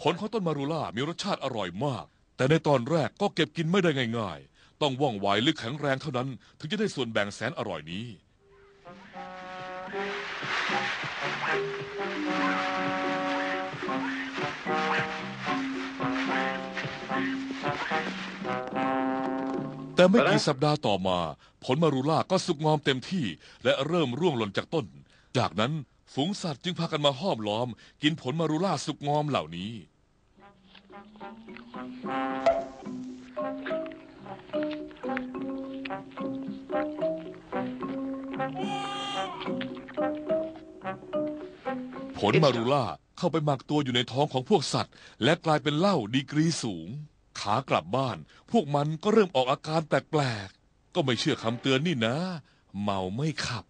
ผลของต้นมารูล่ามีรสชาติอร่อยมาก แต่ในตอนแรกก็เก็บกินไม่ได้ง่ายๆ ต้องว่องไวหรือแข็งแรงเท่านั้น ถึงจะได้ส่วนแบ่งแสนอร่อยนี้ แต่ไม่กี่สัปดาห์ต่อมา ผลมารูล่าก็สุกงอมเต็มที่และเริ่มร่วงหล่นจากต้น จากนั้น ฝูงสัตว์จึงพากันมาห้อมล้อม กินผลมารูล่าสุกงอมเหล่านี้ ผลมารูล่าเข้าไปหมักตัวอยู่ในท้องของพวกสัตว์ และกลายเป็นเหล้าดีกรีสูง ขากลับบ้าน พวกมันก็เริ่มออกอาการแปลกๆ ก็ไม่เชื่อคำเตือนนี่นะ เมาไม่ขับ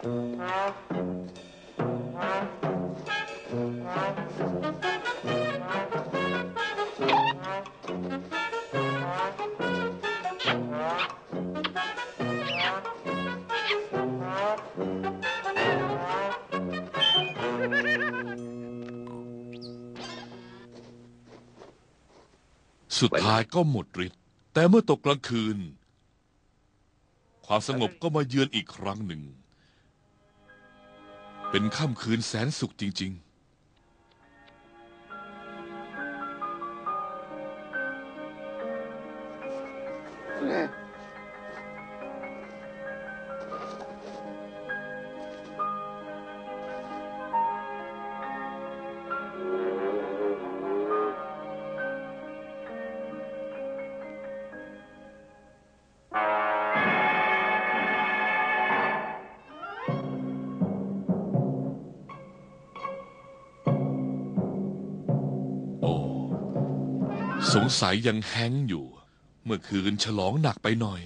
สุดท้ายก็หมดฤทธิ์แต่เมื่อตกกลางคืน ความสงบก็มาเยือนอีกครั้งหนึ่ง เป็นค่ำคืนแสนสุขจริง ๆ สงสัยยังแห้งก์อยู่ เมื่อคืนฉลองหนักไปหน่อย